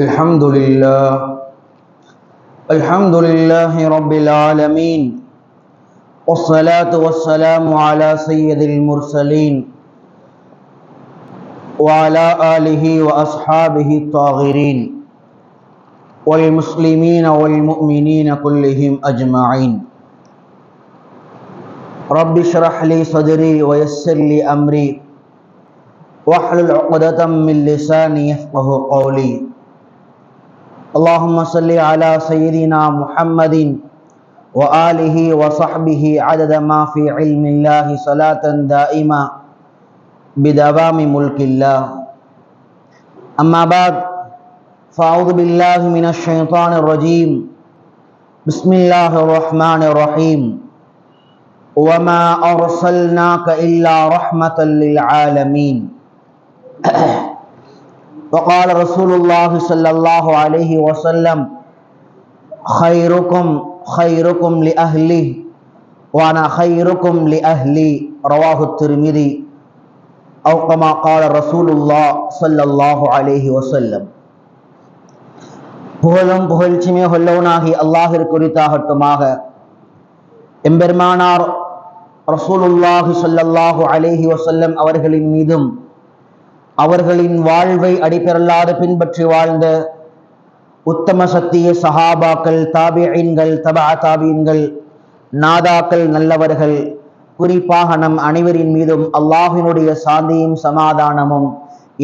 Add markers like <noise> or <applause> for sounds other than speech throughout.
الحمد لله الحمد لله رب العالمين. والصلاة والسلام على سيد المرسلين وعلى آله وأصحابه الطاغرين والمسلمين والمؤمنين كلهم أجمعين. رب اشرح لي صدري ويسر لي أمري واحلل عقدة من لساني يفقه قولي. اللهم صل على سيدنا محمد وآله وصحبه عدد ما في علم الله صلاة دائمة بدوام ملك الله. أما بعد فأعوذ بالله من الشيطان الرجيم. بسم الله الرحمن الرحيم. وما أرسلناك إلا رحمة للعالمين. <clears throat> وقال رسول الله صلى الله عليه وسلم خيركم خيركم لأهله وأنا خيركم لأهلي رواه الترمذي أو كما قال رسول الله صلى الله عليه وسلم புகழும் புகழ்ச்சியுமே கொல்லவனாகி அல்லாஹிற்கு குறித்தாகட்டுமாக எம்பெருமானார் ரசூலுல்லாஹி ஸல்லல்லாஹு அலைஹி வஸல்லம் அவர்களின் மீதும் அவர்களின் வாழ்வை அடிப்பெறலாறு பின்பற்றி வாழ்ந்த உத்தம சத்திய சஹாபாக்கள் தாபியன்கள் தபா தாபியன்கள் நாதாக்கள் நல்லவர்கள். குறிப்பாக நம் அனைவரின் மீதும் அல்லாஹினுடைய சாந்தியும் சமாதானமும்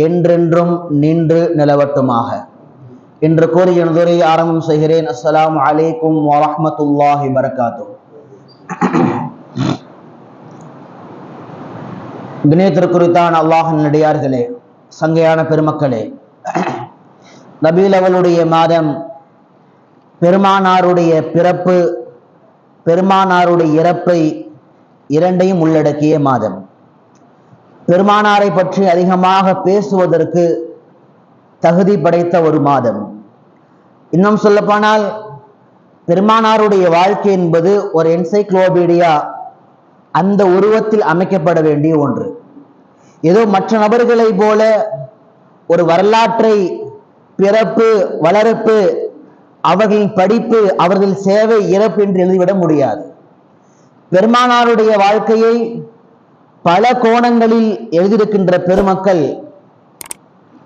என்றென்றும் நின்று நிலவட்டுமாக. என்று கூறி எனதுரை ஆரம்பம் செய்கிறேன். அஸ்லாம் அலைக்கும் வரமத்துல்லாஹி வரகாத்து தினேத்திற்குறித்தான் அல்லாஹின் நடிகார்களே சங்கையான பெருமக்களே நபீலவளுடைய மாதம் பெருமானாருடைய பிறப்பு பெருமானாருடைய இறப்பை இரண்டையும் உள்ளடக்கிய மாதம். பெருமானாரை பற்றி அதிகமாக பேசுவதற்கு தகுதி படைத்த ஒரு மாதம். இன்னும் சொல்லப்போனால் பெருமானாருடைய வாழ்க்கை என்பது ஒரு என்சைக்ளோபீடியா அந்த உருவத்தில் அமைக்கப்பட வேண்டிய ஒன்று. ஏதோ மற்ற நபர்களை போல ஒரு வரலாற்றை பிறப்பு வளர்ப்பு அவர்களின் படிப்பு அவர்கள் சேவை இறப்பு என்று எழுதிவிட முடியாது. பெருமானாருடைய வாழ்க்கையை பல கோணங்களில் எழுதியிருக்கின்ற பெருமக்கள்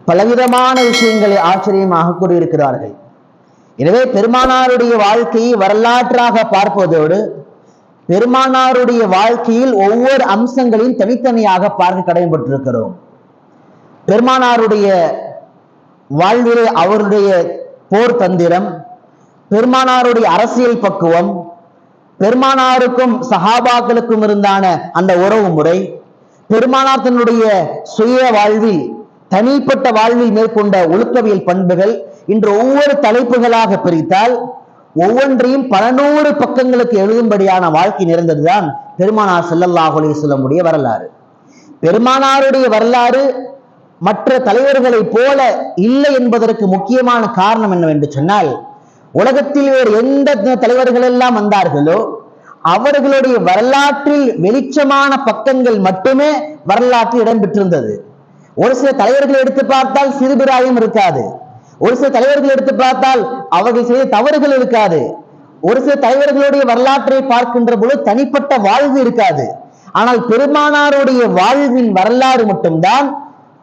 பலவிதமான விஷயங்களை ஆச்சரியமாக கூறியிருக்கிறார்கள். எனவே பெருமானாருடைய வாழ்க்கையை வரலாற்றாக பார்ப்பதோடு பெருமானாருடைய வாழ்க்கையில் ஒவ்வொரு அம்சங்களையும் தனித்தனியாக பார்க்க கடமைப்பட்டிருக்கிறோம் பெருமானாருடைய வாழ்விலே அவருடைய போர் தந்திரம் பெருமானாருடைய அரசியல் பக்குவம் பெருமானாருக்கும் சஹாபாக்களுக்கும் இருந்தான அந்த உறவு முறை பெருமானார் தன்னுடைய சுய வாழ்வில் தனிப்பட்ட வாழ்வில் மேற்கொண்ட ஒழுக்கவியல் பண்புகள் இன்று ஒவ்வொரு தலைப்புகளாக பிரித்தால் ஒவ்வொன்றையும் பல நூறு பக்கங்களுக்கு எழுதும்படியான வாழ்க்கை நிறைந்ததுதான் பெருமானார் செல்லல்லாஹ் அலிஸ்லமுடைய வரலாறு. பெருமானாருடைய வரலாறு மற்ற தலைவர்களைப் போல இல்லை என்பதற்கு முக்கியமான காரணம் என்னவென்று சொன்னால் உலகத்தில் வேறு எந்த தலைவர்கள் எல்லாம் வந்தார்களோ அவர்களுடைய வரலாற்றில் வெளிச்சமான பக்கங்கள் மட்டுமே வரலாற்றில் இடம்பெற்றிருந்தது. ஒரு சில தலைவர்களை எடுத்து பார்த்தால் சிறுபிராயம் இருக்காது. ஒரு சில தலைவர்கள் எடுத்து பார்த்தால் அவர்கள் செய்த தவறுகள் இருக்காது. ஒரு சில தலைவர்களுடைய வரலாற்றை பார்க்கின்ற பொழுது தனிப்பட்ட வாழ்வு இருக்காது. ஆனால் பெருமானாருடைய வாழ்வின் வரலாறு மட்டும்தான்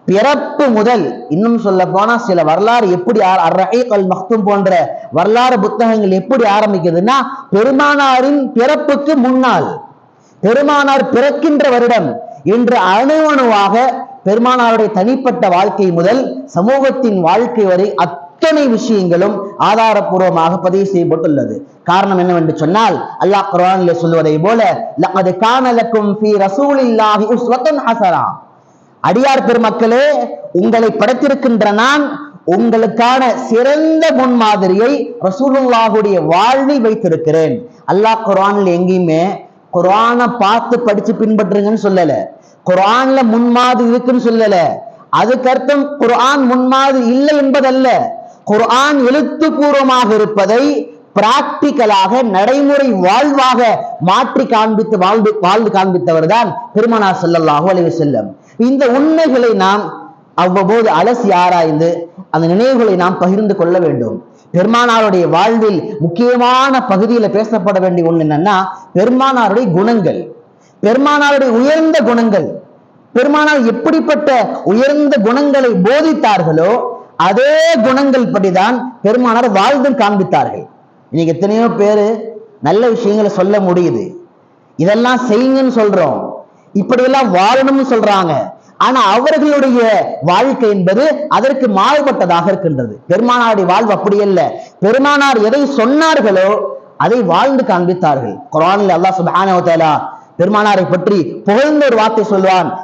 பிறப்பு முதல். இன்னும் சொல்ல போனா சில வரலாறு எப்படி அல் மக்தும் போன்ற வரலாறு புத்தகங்கள் எப்படி ஆரம்பிக்குதுன்னா பெருமானாரின் பிறப்புக்கு முன்னால். பெருமானார் பிறக்கின்ற வருடம் என்று அணு அணுவாக பெருமானாருடைய தனிப்பட்ட வாழ்க்கை முதல் சமூகத்தின் வாழ்க்கை வரை அத்தனை விஷயங்களும் ஆதாரபூர்வமாக பதிவு செய்யப்பட்டுள்ளது. காரணம் என்னவென்று சொன்னால் அல்லாஹ் குரானில் சொல்வதை போல லaqad காணலக்கும் ஃபி ரசூல் ரசூலில்லாஹி உஸ்வத்தன் ஹசரா அடியார் பெருமக்களே உங்களை படைத்திருக்கின்ற நான் உங்களுக்கான சிறந்த முன்மாதிரியை ரசூலுல்லாஹுடைய வாழ்வில் வைத்திருக்கிறேன். அல்லாஹ் குரானில் எங்கேயுமே குரானை பார்த்து படிச்சு பின்பற்றுங்கன்னு சொல்லல. குரான்ல முன்மாதிரி இருக்குன்னு சொல்லல. அதுக்கு அர்த்தம் குரான் முன்மாதிரி இல்லை என்பதல்ல. குரான் எழுத்துப்பூர்வமாக இருப்பதை பிராக்டிக்கலாக நடைமுறை வாழ்வாக மாற்றி காண்பித்து வாழ்ந்து வாழ்ந்து காண்பித்தவர் தான் பெருமனார் ஸல்லல்லாஹு அலைஹி வஸல்லம். இந்த உண்மைகளை நாம் அவ்வப்போது அலசி ஆராய்ந்து அந்த நினைவுகளை நாம் பகிர்ந்து கொள்ள வேண்டும். பெருமானாருடைய வாழ்வில் முக்கியமான பகுதியில பேசப்பட வேண்டிய ஒண்ணு என்னன்னா பெருமானாருடைய குணங்கள். பெருமானாருடைய உயர்ந்த குணங்கள் பெருமானார் எப்படிப்பட்ட உயர்ந்த குணங்களை போதித்தார்களோ அதே குணங்கள் படிதான் பெருமானார் வாழ்ந்து காண்பித்தார்கள். இன்னைக்கு எத்தனையோ பேரு நல்ல விஷயங்களை சொல்ல முடியுது. இதெல்லாம் செய்யுங்கன்னு சொல்றோம். இப்படியெல்லாம் வாழணும்னு சொல்றாங்க. ஆனா அவர்களுடைய வாழ்க்கை என்பது அதற்கு மாறுபட்டதாக இருக்கின்றது. பெருமானாருடைய வாழ்வு அப்படி அல்ல. பெருமானார் எதை சொன்னார்களோ அதை வாழ்ந்து காண்பித்தார்கள். குரானில் அல்லாஹ் சுபானா பெருமானாரை பற்றி புகழ்ந்த ஒரு வார்த்தை சொல்வான்.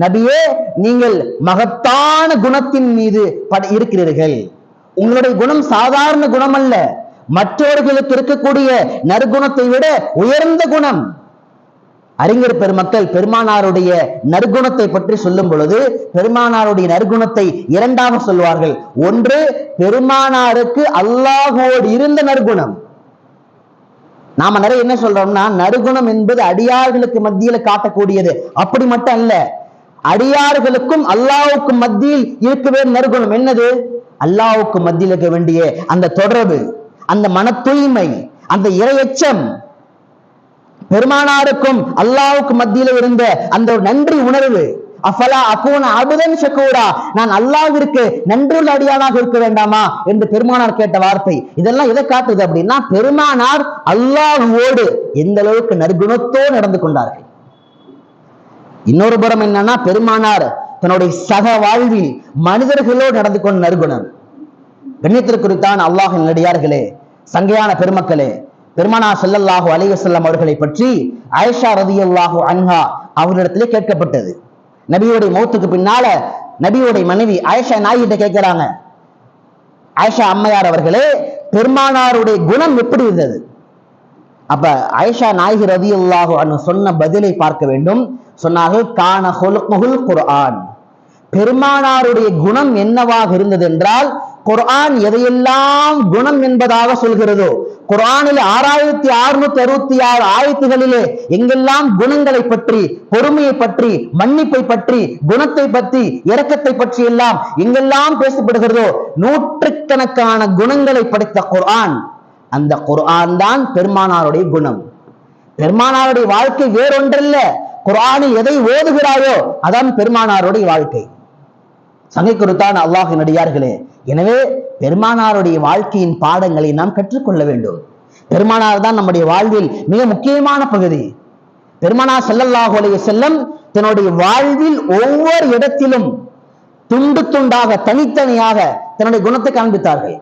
நபியே நீங்கள் மகத்தான குணத்தின் மீது பட- இருக்கிறீர்கள். உங்களுடைய குணம் சாதாரண குணம் அல்ல மற்றவர்களுக்கு இருக்கக்கூடிய நற்குணத்தை விட உயர்ந்த குணம். அறிஞர் பெருமக்கள் பெருமானாருடைய நற்குணத்தை பற்றி சொல்லும் பொழுது பெருமானாருடைய நற்குணத்தை இரண்டாக சொல்வார்கள். ஒன்று பெருமானாருக்கு அல்லாஹோடு இருந்த நற்குணம். நாம நிறைய என்ன சொல்றோம்னா நறுகுணம் என்பது அடியார்களுக்கு மத்தியில காட்டக்கூடியது. அப்படி மட்டும் அல்ல அடியார்களுக்கும் அல்லாவுக்கும் மத்தியில் இருக்கவே நறுகுணம். என்னது? அல்லாவுக்கு மத்தியில் இருக்க வேண்டிய அந்த தொடர்பு அந்த மன தூய்மை அந்த இரையச்சம். பெருமானாருக்கும் அல்லாவுக்கு மத்தியில இருந்த அந்த ஒரு நன்றி உணர்வு. அஃபலா அகூன அபுதன் ஷக்கூரா நான் அல்லாவிற்கு நன்றுள்ள அடியானாக இருக்க வேண்டாமா என்று பெருமானார் கேட்ட வார்த்தை. இதெல்லாம் எதை காட்டுது அப்படின்னா பெருமானார் அல்லாஹுவோடு எந்த அளவுக்கு நற்குணத்தோடு நடந்து கொண்டார்கள். இன்னொரு புறம் என்னன்னா பெருமானார் தன்னுடைய சக வாழ்வில் மனிதர்களோடு நடந்து கொண்ட நற்குணம். கண்ணியத்திற்குறித்தான் அல்லாஹின் நடிகார்களே சங்கையான பெருமக்களே பெருமானா செல்லல்லாஹு அலைஹி அவர்களை பற்றி ஆயிஷா ரதியல்லாஹு அன்ஹா அவர்களிடத்திலே கேட்கப்பட்டது. நபியுடைய மௌத்துக்கு பின்னால நபியுடைய மனைவி ஆயிஷா நாயிட்ட கேட்கிறாங்க ஆயிஷா அம்மையார் அவர்களே பெருமானாருடைய குணம் எப்படி இருந்தது? அப்ப ஆயிஷா நாயகி ரவி அல்லாஹு சொன்ன பதிலை பார்க்க வேண்டும். சொன்னார்கள் கான குர்ஆன். பெருமானாருடைய குணம் என்னவாக இருந்தது என்றால் குர்ஆன் எதையெல்லாம் குணம் என்பதாக சொல்கிறதோ குர்ஆனில் ஆறாயிரத்தி அறுநூத்தி அறுபத்தி ஆறு ஆயத்துகளிலே எங்கெல்லாம் குணங்களை பற்றி பொறுமையை பற்றி மன்னிப்பை பற்றி குணத்தை பற்றி இரக்கத்தை பற்றி எல்லாம் எங்கெல்லாம் பேசப்படுகிறதோ நூற்றுக்கணக்கான குணங்களை படைத்த குர்ஆன் அந்த குர்ஆன் தான் பெருமானாருடைய குணம். பெருமானாருடைய வாழ்க்கை வேறொன்றல்ல. குர்ஆனில் எதை ஓதுகிறாயோ அதான் பெருமானாருடைய வாழ்க்கை. சங்கை குறித்தான் அல்லாஹின் அடியார்களே. எனவே பெருமானாருடைய வாழ்க்கையின் பாடங்களை நாம் கற்றுக்கொள்ள வேண்டும். பெருமானார் தான் நம்முடைய வாழ்வில் மிக முக்கியமான பகுதி. பெருமானார் ஸல்லல்லாஹு செல்லம் தன்னுடைய வாழ்வில் ஒவ்வொரு இடத்திலும் துண்டு துண்டாக தனித்தனியாக தன்னுடைய குணத்தை காண்பித்தார்கள்.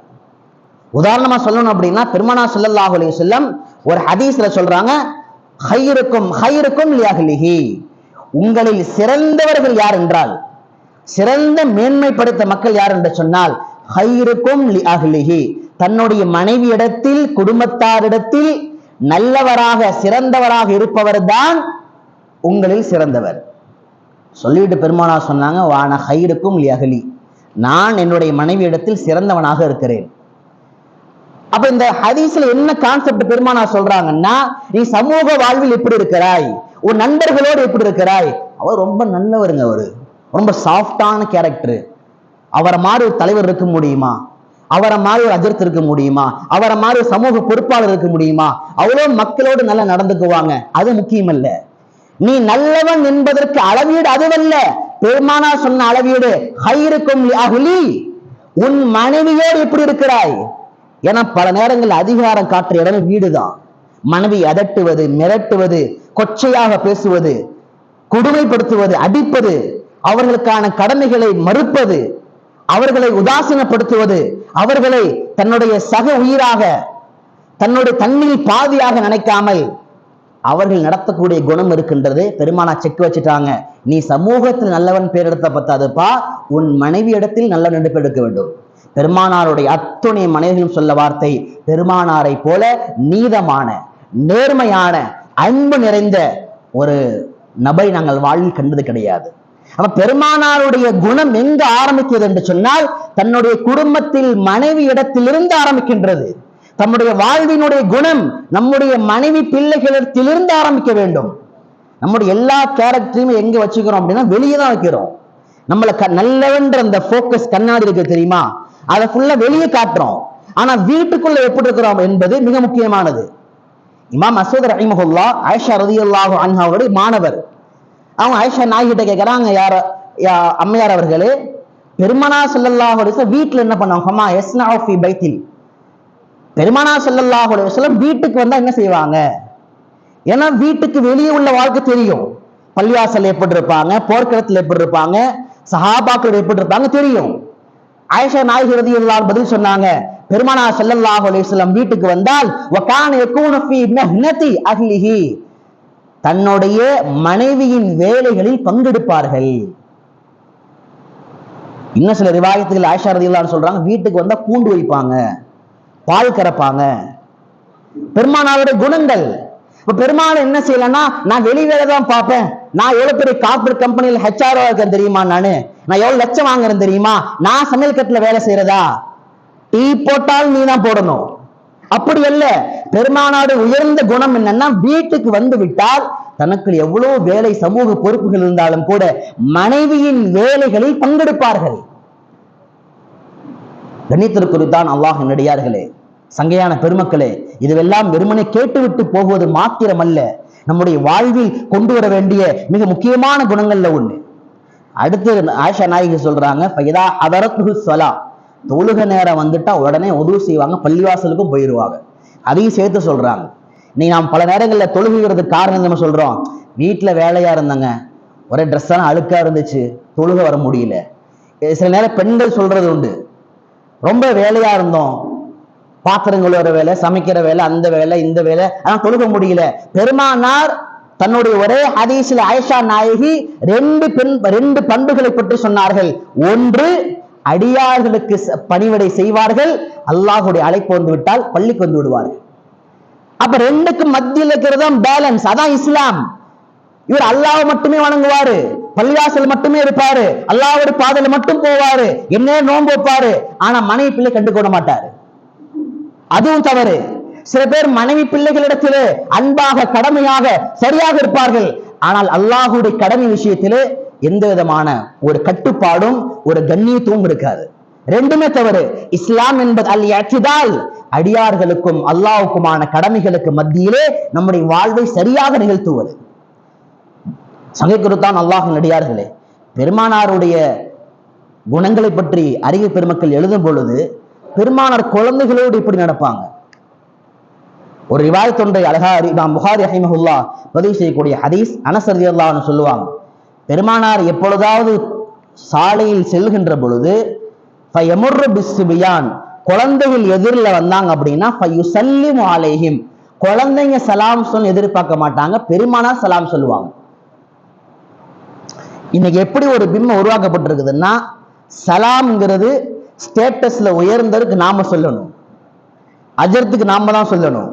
உதாரணமா சொல்லணும் அப்படின்னா பெருமானா ஸல்லல்லாஹு செல்லம் ஒரு ஹதீஸ்ல சொல்றாங்க ஹைருக்கும் ஹைருக்கும் லியாகலிஹி உங்களில் சிறந்தவர்கள் யார் என்றால் சிறந்த மேன்மை படைத்த மக்கள் யார் என்று சொன்னால் ஹைருக்கும் லியஹ்லிஹி தன்னுடைய மனைவியிடத்தில் குடும்பத்தாரிடத்தில் நல்லவராக சிறந்தவராக இருப்பவர் தான் உங்களில் சிறந்தவர். சொல்லிட்டு பெருமானா சொன்னாங்க வான ஹைருக்கும் அகலி நான் என்னுடைய மனைவியிடத்தில் சிறந்தவனாக இருக்கிறேன். அப்ப இந்த ஹதீஸ்ல என்ன கான்செப்ட் பெருமானா சொல்றாங்கன்னா நீ சமூக வாழ்வில் எப்படி இருக்கிறாய். உன் நண்பர்களோடு எப்படி இருக்கிறாய். அவர் ரொம்ப நல்லவருங்க அவரு. ரொம்ப சாஃப்டான கேரக்டர் அவரை மாதிரி ஒரு தலைவர் இருக்க முடியுமா? அவரை மாதிரி ஒரு அஜர்த்து இருக்க முடியுமா? அவரை மாதிரி ஒரு சமூக பொறுப்பாளர் இருக்க முடியுமா? அவ்வளோ மக்களோடு நல்லா நடந்துக்குவாங்க. அது முக்கியம் இல்ல நீ நல்லவன் என்பதற்கு அளவீடு அதுவல்ல. பெருமானா சொன்ன அளவீடு ஹைருக்கும் அகுலி உன் மனைவியோடு எப்படி இருக்கிறாய்? ஏன்னா பல நேரங்கள் அதிகாரம் காட்டுற இடம் வீடுதான். மனைவி அதட்டுவது மிரட்டுவது கொச்சையாக பேசுவது கொடுமைப்படுத்துவது அடிப்பது அவர்களுக்கான கடமைகளை மறுப்பது அவர்களை உதாசீனப்படுத்துவது அவர்களை தன்னுடைய சக உயிராக தன்னுடைய தண்ணீர் பாதியாக நினைக்காமல் அவர்கள் நடத்தக்கூடிய குணம் இருக்கின்றது. பெருமானா செக் வச்சுட்டாங்க. நீ சமூகத்தில் நல்லவன் பேர் எடுத்த பத்தாதுப்பா. உன் மனைவி இடத்தில் நல்லவன் என்று பேர் எடுக்க வேண்டும். பெருமானாருடைய அத்துணை மனைவிகளும் சொல்ல வார்த்தை பெருமானாரை போல நீதமான நேர்மையான அன்பு நிறைந்த ஒரு நபரை நாங்கள் வாழ்வில் கண்டது கிடையாது. அப்ப பெருமானாருடைய குணம் எங்க ஆரம்பிக்கிறது என்று சொன்னால் தன்னுடைய குடும்பத்தில் மனைவி இடத்திலிருந்து ஆரம்பிக்கின்றது. தம்முடைய வாழ்வினுடைய குணம் நம்முடைய மனைவி பிள்ளைகளிடத்திலிருந்து ஆரம்பிக்க வேண்டும். நம்முடைய எல்லா கேரக்டரையும் எங்க வச்சுக்கிறோம் அப்படின்னா வெளியே தான் வைக்கிறோம். நம்மள க நல்லவன்ற அந்த ஃபோக்கஸ் கண்ணாடி இருக்கு தெரியுமா? அதை ஃபுல்லா வெளியே காட்டுறோம். ஆனா வீட்டுக்குள்ள எப்படி இருக்கிறோம் என்பது மிக முக்கியமானது. இமாம் அசோதர் ரஹிமஹுல்லா ஆயிஷா ரதியுல்லாஹு அன்ஹாவுடைய மாணவர். அவங்க ஆயிஷா நாய்கிட்ட கேக்குறாங்க யார யா- அம்மையார் அவர்களே பெருமனா ஸல்லல்லாஹு வீட்டுல என்ன பண்ணுவாங்க ஹமா யஸ்னஉ ஃபீ பைத்தில். பெருமானா ஸல்லல்லாஹு அலைஹி வீட்டுக்கு வந்தா என்ன செய்வாங்க? ஏன்னா வீட்டுக்கு வெளியே உள்ள வாழ்க்கை தெரியும். பள்ளிவாசல் எப்படி இருப்பாங்க போர்க்களத்தில் எப்படி இருப்பாங்க சஹாபாக்கள் எப்படி இருப்பாங்க தெரியும். ஆயிஷா நாயகி ரதியல்லாஹு பதில் சொன்னாங்க பெருமானா ஸல்லல்லாஹு அலைஹி வீட்டுக்கு வந்தால் வகான யகூனு ஃபீ மஹ்னதி அஹ்லிஹி. தன்னுடைய மனைவியின் வேலைகளில் பங்கெடுப்பார்கள். இன்னும் சில ரிவாயத்துகள் ஆயிஷா ரதியல்லாஹு சொல்றாங்க வீட்டுக்கு வந்தா பூண்டு வைப்பாங்க பால் கறப்பாங்க. பெருமானாருடைய குணங்கள். இப்ப பெருமாள் என்ன செய்யலன்னா நான் வெளி வேலை தான் பார்ப்பேன். நான் எவ்வளவு பெரிய கார்பரேட் கம்பெனியில் ஹெச்ஆர்ஓ இருக்கேன் தெரியுமா நானு? நான் எவ்வளவு லட்சம் வாங்குறேன் தெரியுமா? நான் சமையல் கட்டில வேலை செய்யறதா? டீ போட்டால் நீ தான் போடணும். அப்படி அல்ல பெருமானாடு உயர்ந்த குணம் என்னன்னா வீட்டுக்கு வந்து விட்டால் தனக்கு எவ்வளவு வேலை சமூக பொறுப்புகள் இருந்தாலும் கூட மனைவியின் வேலைகளில் பங்கெடுப்பார்கள். கணித்திருக்குறித்தான் அல்லாஹ் நடிகார்களே. சங்கையான பெருமக்களே இதுவெல்லாம் வெறுமனை கேட்டுவிட்டு போகுவது மாத்திரமல்ல. நம்முடைய வாழ்வில் கொண்டு வர வேண்டிய மிக முக்கியமான குணங்கள்ல ஒண்ணு. அடுத்து ஆயிஷா நாயகி சொல்றாங்க ஃபைதா அதரத்துஹு ஸலா தொழுக நேரம் வந்துட்டா உடனே உதவு செய்வாங்க பள்ளிவாசலுக்கும் போயிடுவாங்க அதையும் சேர்த்து சொல்றாங்க. நீ நாம் பல நேரங்களில் தொழுகிறதுக்கு காரணம் நம்ம சொல்றோம். வீட்டில் வேலையா இருந்தாங்க. ஒரே ட்ரெஸ் எல்லாம் அழுக்கா இருந்துச்சு. தொழுக வர முடியல. சில நேரம் பெண்கள் சொல்றது உண்டு. ரொம்ப வேலையா இருந்தோம். பாத்திரம் கழுவுற வேலை சமைக்கிற வேலை அந்த வேலை இந்த வேலை ஆனா தொழுக முடியல. பெருமானார் தன்னுடைய ஒரே ஹதீஸில் ஆயிஷா நாயகி ரெண்டு பெண் ரெண்டு பண்புகளை பற்றி சொன்னார்கள். ஒன்று அடியார்களுக்கு பணிவிடை செய்வார்கள். அல்லாஹுடைய அழைப்பு வந்து விட்டால் பள்ளிக்கு வந்து விடுவார்கள். அப்ப ரெண்டுக்கும் மத்தியில் இருக்கிறது பேலன்ஸ் அதான் இஸ்லாம். இவர் அல்லாஹ் மட்டுமே வணங்குவாரு. பள்ளிவாசல் மட்டுமே இருப்பாரு. அல்லாவோட பாதையில மட்டும் போவாரு. என்ன நோன்பு வைப்பாரு. ஆனா மனைவி பிள்ளை கண்டுகொள்ள மாட்டாரு. அதுவும் தவறு. சில பேர் மனைவி பிள்ளைகளிடத்திலே அன்பாக கடமையாக சரியாக இருப்பார்கள். ஆனால் அல்லாஹுடைய கடமை விஷயத்திலே எந்த விதமான ஒரு கட்டுப்பாடும் ஒரு கண்ணியத்துவம் இருக்காது. ரெண்டுமே தவறு. இஸ்லாம் என்பது அல் ஏற்றிதால் அடியார்களுக்கும் அல்லாஹுக்குமான கடமைகளுக்கு மத்தியிலே நம்முடைய வாழ்வை சரியாக நிகழ்த்துவது. சங்கைக்குருத்தான் அல்லாஹும் அடியார்களே பெருமானாருடைய குணங்களை பற்றி அறிவு பெருமக்கள் எழுதும் பொழுது பெருமானார் குழந்தைகளோடு இப்படி நடப்பாங்க. ஒரு ரிவாயத் ஒன்றை அழகா இமாம் புகாரி அஹிமஹுல்லா பதிவு செய்யக்கூடிய ஹதீஸ் அனசரதி சொல்லுவாங்க. பெருமானார் எப்பொழுதாவது சாலையில் செல்கின்ற பொழுது ஃபயமுர்ரு பிஸ்ஸிபியான். குழந்தைகள் எதிரில் வந்தாங்க அப்படின்னா ஃபயுசல்லிமு ஆலேஹிம் குழந்தைங்க சலாம் சொல் எதிர்பார்க்க மாட்டாங்க பெருமானார் சலாம் சொல்லுவாங்க. இன்னைக்கு எப்படி ஒரு பிம்மம் உருவாக்கப்பட்டிருக்குதுன்னா சலாம்ங்கிறது ஸ்டேட்டஸ்ல உயர்ந்ததுக்கு நாம சொல்லணும். அஜர்த்துக்கு நாம தான் சொல்லணும்.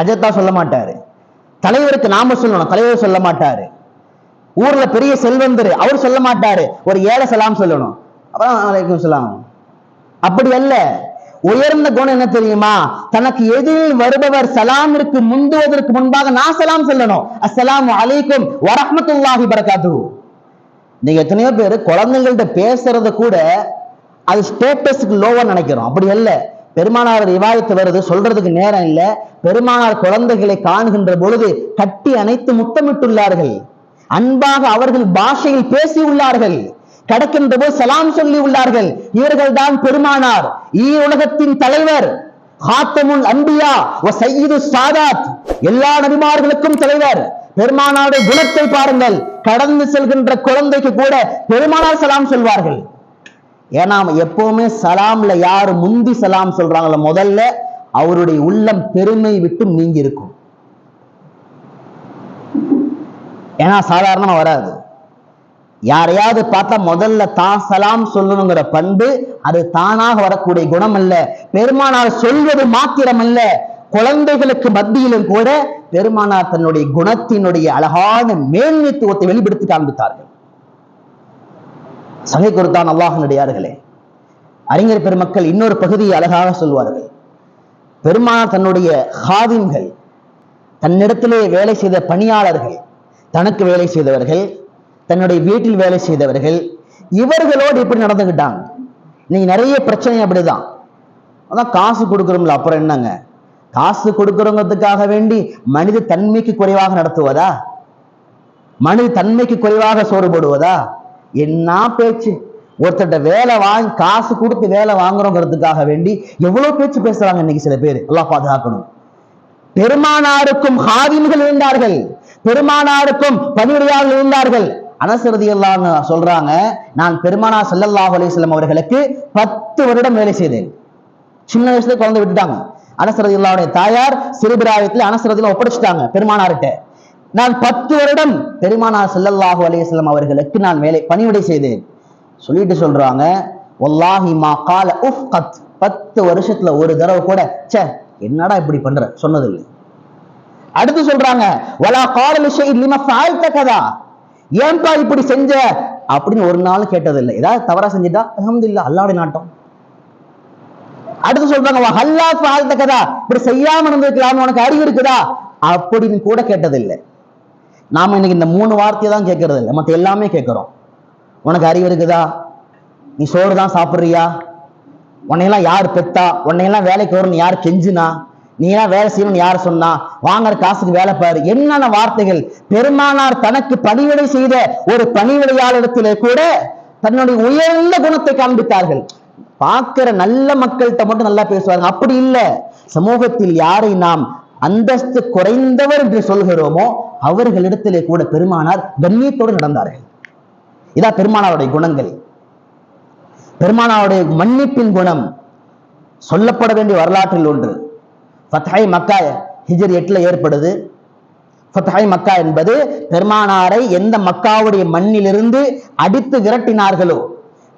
அஜர்த்தா சொல்ல மாட்டாரு. தலைவருக்கு நாம சொல்லணும் தலைவர் சொல்ல மாட்டாரு. ஊர்ல பெரிய செல்வந்தர் அவர் சொல்ல மாட்டாரு. ஒரு ஏழை சலாம் சொல்லணும். அப்புறம் அலைக்கும் சலாம் அப்படி அல்ல. உயர்ந்த குணம் என்ன தெரியுமா? தனக்கு எதிரில் வருபவர் சலாமிற்கு முந்துவதற்கு முன்பாக நான் சலாம் சொல்லணும். அஸ்லாம் அலைக்கும் வரமத்துல்லாஹி பரகாத்துஹு நீங்க எத்தனையோ பேர் குழந்தைங்கள்ட்ட பேசுறத கூட அது ஸ்டேட்டஸ்க்கு லோவா நினைக்கிறோம். அப்படி அல்ல. பெருமானார் ரிவாயத்து வருது சொல்றதுக்கு நேரம் இல்ல. பெருமானார் குழந்தைகளை காணுகின்ற பொழுது கட்டி அணைத்து முத்தமிட்டுள்ளார்கள். அன்பாக அவர்கள் பாஷையில் பேசி உள்ளார்கள் கடக்கின்ற போது சலாம் சொல்லி உள்ளார்கள் இவர்கள் தான் பெருமானார். ஈருலகத்தின் தலைவர். ஹாத்தமுல் அன்பியா வ சையீது சாதாத். எல்லா நபிமார்களுக்கும் தலைவர். பெருமானாருடைய குணத்தை பாருங்கள். கடந்து செல்கின்ற குழந்தைக்கு கூட பெருமானார் சலாம் சொல்வார்கள். ஏன்னா எப்பவுமே சலாம்ல யாரு முந்தி சலாம் சொல்றாங்களோ முதல்ல அவருடைய உள்ளம் பெருமை விட்டு நீங்கி இருக்கும் ஏன்னா சாதாரணமா வராது. யாரையாவது பார்த்தா முதல்ல தான் சலாம் சொல்லணுங்கிற பண்பு அது தானாக வரக்கூடிய குணம் அல்ல. பெருமானார் சொல்வது மாத்திரம் அல்ல. குழந்தைகளுக்கு மத்தியிலும் கூட பெருமானார் தன்னுடைய குணத்தினுடைய அழகான மேன்மைத்துவத்தை வெளிப்படுத்தி காண்பித்தார்கள். சகை கொடுத்தான் அல்லாஹனுடையார்களே அறிஞர் பெருமக்கள் இன்னொரு பகுதியை அழகாக சொல்வார்கள். பெருமானார் தன்னுடைய ஹாதிம்கள் தன்னிடத்திலே வேலை செய்த பணியாளர்கள் தனக்கு வேலை செய்தவர்கள் தன்னுடைய வீட்டில் வேலை செய்தவர்கள் இவர்களோடு இப்படி நடந்துக்கிட்டாங்க இன்னைக்கு நிறைய பிரச்சனை அப்படிதான். அதான் காசு கொடுக்குறோம்ல அப்புறம் என்னங்க? காசு கொடுக்குறோங்கிறதுக்காக வேண்டி மனித தன்மைக்கு குறைவாக நடத்துவதா? மனித தன்மைக்கு குறைவாக சோறு போடுவதா? என்ன பேச்சு? ஒருத்தர்ட்ட வேலை வாங்கி காசு கொடுத்து வேலை வாங்குறோங்கிறதுக்காக வேண்டி எவ்வளவு பேச்சு பேசுறாங்க இன்னைக்கு சில பேர். எல்லாம் பாதுகாக்கணும். பெருமானாருக்கும் ஹாதிம்கள் இருந்தார்கள். பெருமானாருக்கும் பணியுடையாளர்கள் இருந்தார்கள். அனசரதி அல்லான்னு சொல்றாங்க நான் பெருமானா சல்லல்லாஹ் அலைஹி அவர்களுக்கு பத்து வருடம் வேலை செய்தேன். சின்ன வயசுல குழந்தை விட்டுட்டாங்க. அனசரதி அல்லாவுடைய தாயார் சிறுபிராயத்தில் அனசரதியில ஒப்படைச்சிட்டாங்க பெருமானார்கிட்ட. நான் பத்து வருடம் பெருமானார் செல்லல்லாஹு அலைஹி அவர்களுக்கு நான் வேலை பணிவிடை செய்தேன். சொல்லிட்டு சொல்றாங்க ஒல்லாஹி மா கால உஃப் கத் பத்து வருஷத்துல ஒரு தடவை கூட ச்சே என்னடா இப்படி பண்ற? சொன்னதில்லை. அடுத்து சொல்றாங்க வலா காலல் ஷை லிம கதா. ஏன்பா இப்படி செஞ்ச? அப்படின்னு ஒரு நாள் கேட்டதில்லை. ஏதாவது தவறா செஞ்சுட்டா அல்ஹம்துலில்லாஹ் அல்லாட நாட்டம். அடுத்து சொல்றாங்க வா ஹல்லா ஃபஅல்த கதா. இப்படி செய்யாம இருந்திருக்கலாம்னு உனக்கு அறிவு இருக்குதா? அப்படின்னு கூட கேட்டதில்லை. நாம இன்னைக்கு இந்த மூணு வார்த்தையை தான் கேட்கறது இல்லை மற்ற எல்லாமே கேட்கிறோம். உனக்கு அறிவு இருக்குதா? நீ சோறு தான் சாப்பிட்றியா? உன்னையெல்லாம் யார் பெத்தா? உன்னையெல்லாம் வேலைக்கு வரணும் யார் கெஞ்சுனா? நீ எல்லாம் வேலை செய்யணும்னு யார் சொன்னா? வாங்குற காசுக்கு வேலை பாரு. என்னென்ன வார்த்தைகள்? பெருமானார் தனக்கு பணிவிடை செய்த ஒரு பணிவிடையாளரிடத்திலே கூட தன்னுடைய உயர்ந்த குணத்தை காண்பித்தார்கள். பார்க்கிற நல்ல மக்கள்கிட்ட மட்டும் நல்லா பேசுவாங்க. அப்படி இல்லை. சமூகத்தில் யாரை நாம் அந்தஸ்து குறைந்தவர் என்று சொல்கிறோமோ அவர்களிடத்திலே கூட பெருமானார் கண்ணியத்தோடு நடந்தார்கள். இதா பெருமானாருடைய குணங்கள். பெருமானாருடைய மன்னிப்பின் குணம் சொல்லப்பட வேண்டிய வரலாற்றில் ஒன்று. ஃபத்ஹை மக்கா ஹிஜர் எட்டில் ஏற்படுது. ஃபத்ஹை மக்கா என்பது பெருமானாரை எந்த மக்காவுடைய மண்ணிலிருந்து அடித்து விரட்டினார்களோ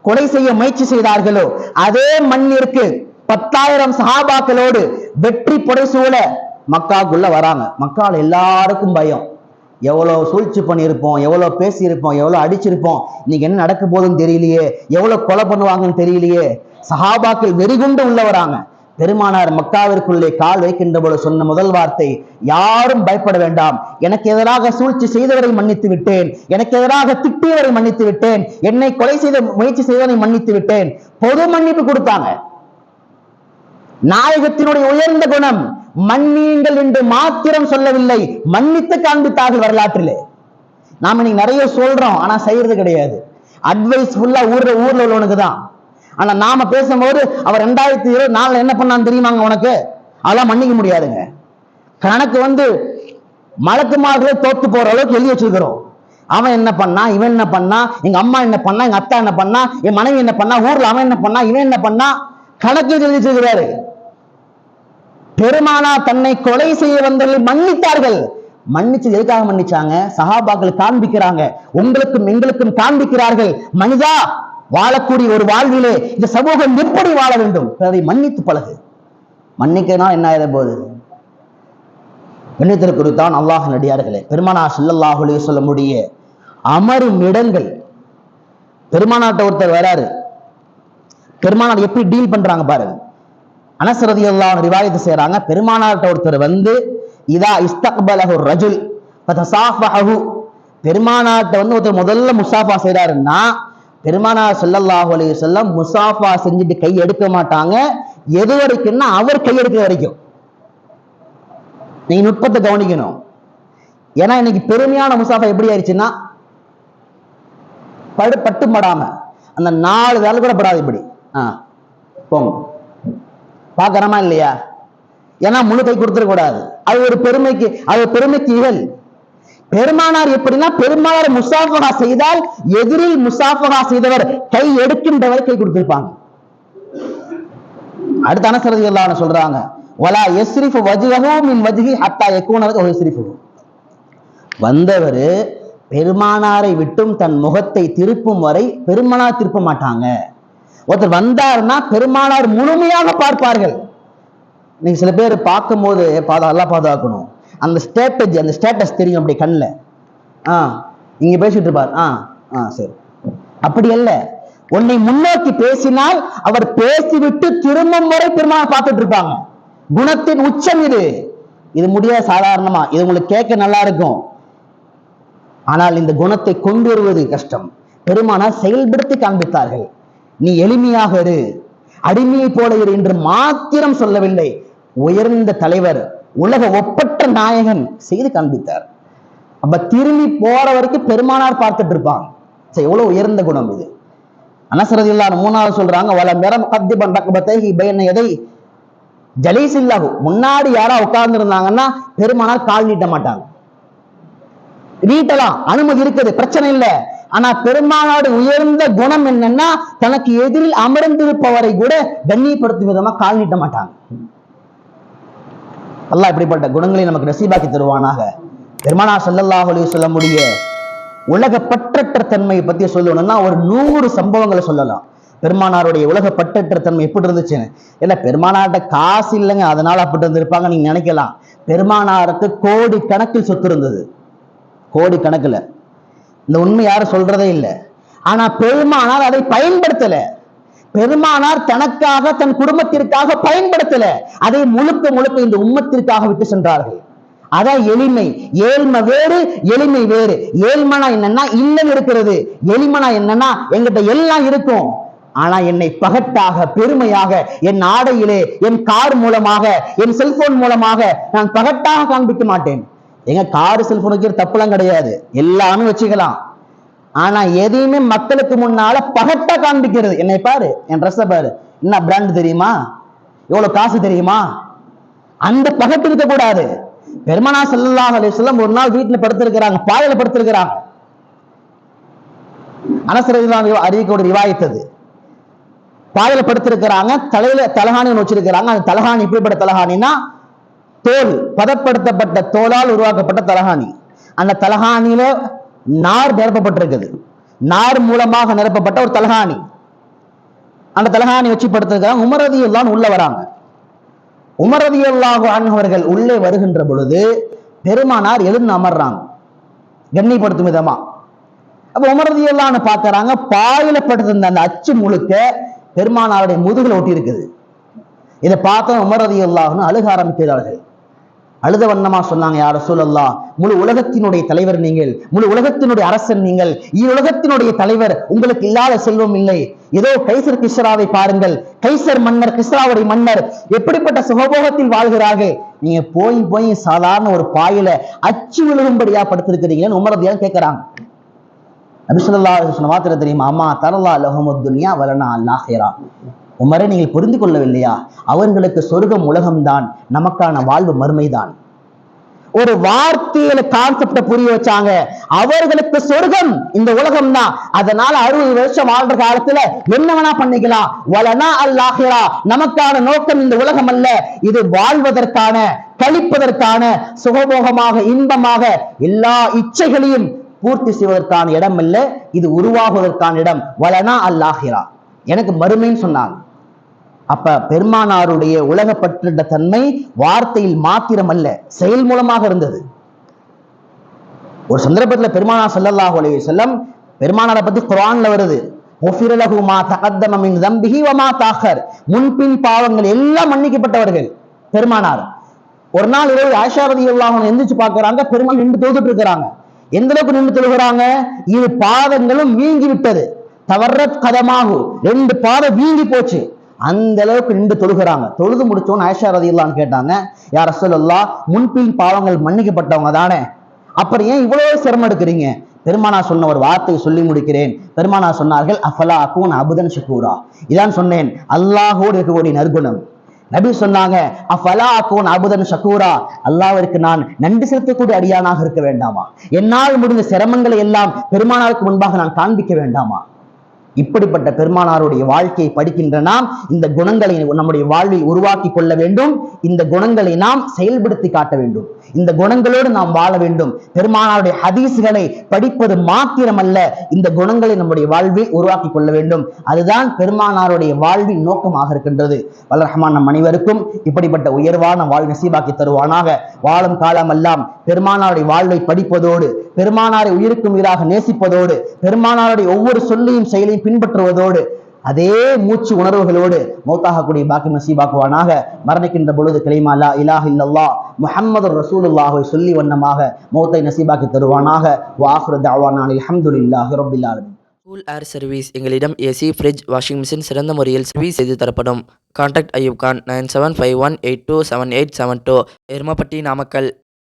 கொலை செய்ய முயற்சி செய்தார்களோ அதே மண்ணிற்கு பத்தாயிரம் சஹாபாக்களோடு வெற்றி புடைசூழ மக்காக்குள்ள வராங்க. மக்கால் எல்லாருக்கும் பயம். எவ்வளோ சூழ்ச்சி பண்ணியிருப்போம் எவ்வளோ பேசியிருப்போம் எவ்வளோ அடிச்சிருப்போம் இன்னைக்கு என்ன நடக்க போகுதுன்னு தெரியலையே எவ்வளோ கொலை பண்ணுவாங்கன்னு தெரியலையே. சஹாபாக்கள் வெறிகுண்டு உள்ள வராங்க. பெருமானார் மக்காவிற்குள்ளே கால் வைக்கின்ற போது சொன்ன முதல் வார்த்தை யாரும் பயப்பட வேண்டாம். எனக்கு எதிராக சூழ்ச்சி செய்தவரை மன்னித்து விட்டேன். எனக்கு எதிராக திட்டியவரை மன்னித்து விட்டேன். என்னை கொலை செய்த முயற்சி செய்தவரை மன்னித்து விட்டேன். பொது மன்னிப்பு கொடுத்தாங்க. நாயகத்தினுடைய உயர்ந்த குணம் மன்னியுங்கள் என்று மாத்திரம் சொல்லவில்லை. மன்னித்து காண்பித்தார்கள் வரலாற்றிலே. நாம இன்னைக்கு நிறைய சொல்றோம் ஆனா செய்யறது கிடையாது. அட்வைஸ் ஃபுல்லா ஊர்ல ஊர்ல உள்ளவனுக்கு தான் ஆனா நாம பேசும்போது அவர் ரெண்டாயிரத்தி இருபது நாலுல என்ன பண்ணான்னு தெரியுமாங்க உனக்கு? அதெல்லாம் மன்னிக்க முடியாதுங்க. கணக்கு வந்து மலக்குமார்களே தோத்து போற அளவுக்கு எழுதி வச்சிருக்கிறோம். அவன் என்ன பண்ணா இவன் என்ன பண்ணா எங்க அம்மா என்ன பண்ணா எங்க அத்தா என்ன பண்ணா என் மனைவி என்ன பண்ணா ஊர்ல அவன் என்ன பண்ணா இவன் என்ன பண்ணா? கணக்கு எழுதி வச்சிருக்கிறாரு. பெருமானா தன்னை கொலை செய்ய வந்தவர்கள் மன்னித்தார்கள். மன்னிச்சு எதுக்காக மன்னிச்சாங்க? சகாபாக்கள் காண்பிக்கிறாங்க. உங்களுக்கும் எங்களுக்கும் காண்பிக்கிறார்கள். மனிதா வாழக்கூடிய ஒரு வாழ்விலே இந்த சமூகம் எப்படி வாழ வேண்டும்? அதை மன்னித்து பழகு. மன்னிக்கனா என்ன ஆயிட போகுது மன்னித்திருக்குறித்தான் அல்லாஹ் நடிகார்களே. பெருமானா ஸல்லல்லாஹு சொல்ல முடிய அமரும் இடங்கள். பெருமானாட்ட ஒருத்தர் வராரு. பெருமானார் எப்படி டீல் பண்றாங்க பாருங்க. அனசரதி எல்லாம் ரிவாயத்து செய்றாங்க. பெருமானார்ட்ட ஒருத்தர் வந்து இதா இஸ்தக்பலஹு ரஜுல் பெருமானாட்ட வந்து ஒருத்தர் முதல்ல முசாஃபா செய்றாருன்னா பெருமானா சொல்லல்லாஹு அலி சொல்லம் முசாஃபா செஞ்சுட்டு கை எடுக்க மாட்டாங்க. எது வரைக்கும்னா அவர் கை எடுக்கிற வரைக்கும். நீங்க நுட்பத்தை கவனிக்கணும். ஏன்னா இன்னைக்கு பெருமையான முசாஃபா எப்படி ஆயிடுச்சுன்னா படு பட்டு படாம அந்த நாலு வேலை கூட படாது இப்படி. ஆ போங்க. பார்க்கறமா இல்லையா? ஏன்னா முழு கை கொடுத்துடக்கூடாது. அது ஒரு பெருமைக்கு அது பெருமைக்கு இகழ் பெருமானார் எப்படின்னா பெருமானார் முசாஃபகா செய்தால் எதிரில் முசாஃபகா செய்தவர் கை எடுக்கின்றவர் கை கொடுத்திருப்பாங்க. அடுத்த அனசரதி எல்லாம் சொல்றாங்க வலா எஸ்ரிஃப் வஜ்ஹு மின் வஜ்ஹி ஹத்தா யகூனது எஸ்ரிஃபு வந்தவர் பெருமானாரை விட்டும் தன் முகத்தை திருப்பும் வரை பெருமானார் திருப்ப மாட்டாங்க. ஒருத்தர் வந்தாருன்னா பெருமானார் முழுமையாக பார்ப்பார்கள். நீங்க சில பேர் பார்க்கும்போது பாதா எல்லாம் பாதுகாக்கணும். அந்த ஸ்டேட்டஜி அந்த ஸ்டேட்டஸ் தெரியும் அப்படி கண்ணில். ஆ இங்கே பேசிட்டு இருப்பார். ஆ ஆ சரி. அப்படி அல்ல. உன்னை முன்னோக்கி பேசினால் அவர் பேசிவிட்டு திரும்பும் முறை பெருமாள் பார்த்துட்டு இருப்பாங்க. குணத்தின் உச்சம் இது. இது முடியாது சாதாரணமா. இது உங்களுக்கு கேட்க நல்லா இருக்கும். ஆனால் இந்த குணத்தை கொண்டு வருவது கஷ்டம். பெருமானார் செயல்படுத்தி காண்பித்தார்கள். நீ எளிமையாக இரு. அடிமையை போல இரு என்று மாத்திரம் சொல்லவில்லை. உயர்ந்த தலைவர் உலக ஒப்பற்ற நாயகன் செய்து காண்பித்தார். அப்ப திரும்பி போற வரைக்கும் பெருமானார் பார்த்துட்டு இருப்பாங்க. சரி எவ்வளவு உயர்ந்த குணம் இது? அனசரதி இல்லாத மூணாவது சொல்றாங்க வல மிரம் கத்தி பண்டகபத்தை பயன எதை ஜலீசில்லாஹு முன்னாடி யாரா உட்கார்ந்து இருந்தாங்கன்னா பெருமானார் கால் நீட்ட மாட்டாங்க. நீட்டலாம் அனுமதி இருக்குது பிரச்சனை இல்லை. ஆனா பெருமானாடு உயர்ந்த குணம் என்னன்னா தனக்கு எதிரில் அமர்ந்திருப்பவரை கூட கண்ணியப்படுத்தும் விதமா கால் நீட்ட மாட்டாங்க. அல்லாஹ் இப்படிப்பட்ட குணங்களை நமக்கு நசீபாக்கி தருவானாக. பெருமானா ஸல்லல்லாஹு சொல்ல முடிய உலக பற்றற்ற தன்மையை பத்தி சொல்லணும்னா ஒரு நூறு சம்பவங்களை சொல்லலாம். பெருமானாருடைய உலக பற்றற்ற தன்மை எப்படி இருந்துச்சுன்னு? இல்ல பெருமானார்ட்ட காசு இல்லைங்க அதனால அப்படி இருந்திருப்பாங்க நீங்க நினைக்கலாம். பெருமானாருக்கு கோடி கணக்கில் சொத்து இருந்தது. கோடி கணக்குல. இந்த உண்மை யாரும் சொல்றதே இல்லை. ஆனா பெருமானார் அதை பயன்படுத்தலை. பெருமானார் தனக்காக தன் குடும்பத்திற்காக பயன்படுத்தல. அதை முழுக்க முழுக்க இந்த உம்மத்திற்காக விட்டு சென்றார்கள். அதான் எளிமை. ஏழ்மை வேறு எளிமை வேறு. ஏழ்மனா என்னன்னா இல்லம் இருக்கிறது. எளிமனா என்னன்னா எங்கிட்ட எல்லாம் இருக்கும். ஆனா என்னை பகட்டாக பெருமையாக என் ஆடையிலே என் கார் மூலமாக என் செல்போன் மூலமாக நான் பகட்டாக காண்பிக்க மாட்டேன். எங்க கார் செல்போன் வைக்கிற தப்புலாம் கிடையாது. எல்லாமே வச்சுக்கலாம். ஆனா எதையுமே மக்களுக்கு முன்னால பகட்டா காண்பிக்கிறது. என்னை பாரு என் ட்ரெஸ்ஸை பாரு. என்ன பிராண்ட் தெரியுமா? எவ்வளவு காசு தெரியுமா? அந்த பகட்டு இருக்க கூடாது பெருமனா ஸல்லல்லாஹு அலைஹி ஒரு நாள் வீட்டுல படுத்திருக்கிறாங்க பாயில படுத்திருக்கிறாங்க. அனசரதிலாம் அறிவிக்கோடு ரிவாயித்தது. பாயில படுத்திருக்கிறாங்க தலையில தலகாணி ஒன்று வச்சிருக்கிறாங்க. அந்த தலகாணி இப்படிப்பட்ட தலகாணினா தோல் பதப்படுத்தப்பட்ட தோலால் உருவாக்கப்பட்ட தலகாணி. அந்த தலகாணியில நார் நிரப்பப்பட்டிருக்குது. நார் மூலமாக நிரப்பப்பட்ட ஒரு தலகாணி. அந்த தலகாணி வச்சு படுத்திருக்கிறாங்க உமரதி எல்லாம் உள்ள வராங்க. உமரதி அவர்கள் உள்ளே வருகின்ற பொழுது பெருமானார் எழுந்து அமர்றாங்க. கண்ணிப்படுத்தும் விதமா. அப்ப உமரதி எல்லாம் பாக்குறாங்க பாயில படுத்திருந்த அந்த அச்சு முழுக்க பெருமானாருடைய முதுகில் ஒட்டி இருக்குது இதை பார்த்த உமரதி அல்லாஹ்னு அழுக ஆரம்பிக்கிறார்கள். அழுத வண்ணமா சொன்னாங்க யார சூழல்லா முழு உலகத்தினுடைய தலைவர் நீங்கள் முழு உலகத்தினுடைய அரசன் நீங்கள் உலகத்தினுடைய தலைவர் உங்களுக்கு இல்லாத செல்வம் இல்லை. ஏதோ கைசர் கிஸ்ராவை பாருங்கள் கைசர் மன்னர் கிஸ்ராவுடைய மன்னர் எப்படிப்பட்ட சுகபோகத்தில் வாழ்கிறார்கள்? நீங்க போய் போய் சாதாரண ஒரு பாயில அச்சு விழுகும்படியா படுத்திருக்கிறீங்கன்னு உமரதியா கேட்கிறாங்க நபிசுல்லா சொன்ன மாத்திரம் தெரியுமா? அம்மா தரலா லஹமுத் துன்யா வலனா அல்லாஹிரா உமரை நீங்கள் புரிந்து கொள்ளவில்லையா? அவர்களுக்கு சொர்க்கம் உலகம்தான் நமக்கான வாழ்வு மறுமைதான். ஒரு வார்த்தையில கான்செப்ட புரிய வச்சாங்க. அவர்களுக்கு சொர்க்கம் இந்த உலகம் தான் அதனால அறுபது வருஷம் வாழ்ற காலத்துல என்ன வேணா பண்ணிக்கலாம். வலனா அல்லாஹிரா நமக்கான நோக்கம் இந்த உலகம் அல்ல இது வாழ்வதற்கான கழிப்பதற்கான சுகபோகமாக இன்பமாக எல்லா இச்சைகளையும் பூர்த்தி செய்வதற்கான இடம் அல்ல இது உருவாகுவதற்கான இடம் வலனா அல்லாஹிரா. எனக்கு மறுமைன்னு சொன்னாங்க. அப்ப பெருமானாருடைய உலகப்பற்றிட்ட தன்மை வார்த்தையில் மாத்திரம் அல்ல செயல் மூலமாக இருந்தது. ஒரு சந்தர்ப்பத்துல பெருமானார் ஸல்லல்லாஹு அலைய செல்லம் பெருமானாரை பத்தி குரான்ல வருது. முன்பின் பாவங்கள் எல்லாம் மன்னிக்கப்பட்டவர்கள் பெருமானார். ஒரு நாள் இரவு ஆயிஷா உள்ளாகவும் எந்திரிச்சு பார்க்கறாங்க பெருமாள் நின்று தொழுதுட்டு இருக்கிறாங்க எந்த அளவுக்கு நின்று தொழுகிறாங்க? இரு பாதங்களும் வீங்கி விட்டது தவறத் கதமாகு. ரெண்டு பாதம் வீங்கி போச்சு. அந்த அளவுக்கு நின்று தொழுகிறாங்க. தொழுது முடிச்சோன்னு ஆயிஷா ரதியல்லான்னு கேட்டாங்க யார் சொல்லல்லா முன்பின் பாவங்கள் மன்னிக்கப்பட்டவங்க தானே? அப்புறம் ஏன் இவ்வளவு சிரமம் எடுக்கிறீங்க? பெருமானா சொன்ன ஒரு வார்த்தையை சொல்லி முடிக்கிறேன். பெருமானா சொன்னார்கள் அஃபலா அக்கூன் அபுதன் ஷக்கூரா இதான் சொன்னேன் அல்லாஹோடு இருக்கக்கூடிய நற்குணம். நபி சொன்னாங்க அஃபலா அக்கூன் அபுதன் ஷக்கூரா அல்லாவிற்கு நான் நன்றி செலுத்தக்கூடிய அடியானாக இருக்க வேண்டாமா? என்னால் முடிந்த சிரமங்களை எல்லாம் பெருமானாருக்கு முன்பாக நான் காண்பிக்க வேண்டாமா? இப்படிப்பட்ட பெருமானாருடைய வாழ்க்கையை படிக்கின்ற நாம் இந்த குணங்களை நம்முடைய வாழ்வில் உருவாக்கி கொள்ள வேண்டும். இந்த குணங்களை நாம் செயல்படுத்தி காட்ட வேண்டும். இந்த குணங்களோடு நாம் வாழ வேண்டும். பெருமானாருடைய ஹதீஸ்களை படிப்பது மாத்திரமல்ல இந்த குணங்களை நம்முடைய வாழ்வில் உருவாக்கி கொள்ள வேண்டும். அதுதான் பெருமானாருடைய வாழ்வின் நோக்கமாக இருக்கின்றது. வல்லரஹ்மான் நம் அனைவருக்கும் இப்படிப்பட்ட உயர்வான வாழ் நசீபாக்கி தருவானாக. வாழும் காலமெல்லாம் பெருமானாருடைய வாழ்வை படிப்பதோடு பெருமானாரை உயிருக்கும் உயிராக நேசிப்பதோடு பெருமானாருடைய ஒவ்வொரு சொல்லையும் செயலையும் பின்பற்றுவதோடு அதே மூச்சு உணர்வுகளோடு மௌத்தாகக்கூடிய பாக்கி நசீபாக்குவானாக மரணிக்கின்ற பொழுது கிளைமா லா இலாஹ இல்லல்லா முஹம்மது ரசூலுல்லாஹை சொல்லி வண்ணமாக மௌத்தை நசீபாக்கி தருவானாக. வாஹ்ரு தஅவானா அஹமது ரப்பில் ஆலமீன். கூல் ஏர் சர்வீஸ் எங்களிடம் ஏசி ஃப்ரிட்ஜ் வாஷிங் மிஷின் சிறந்த முறையில் சர்வீஸ் செய்து தரப்படும். Contact Ayub Khan nine seven five one eight two seven eight seven two Erumapatti Namakkal.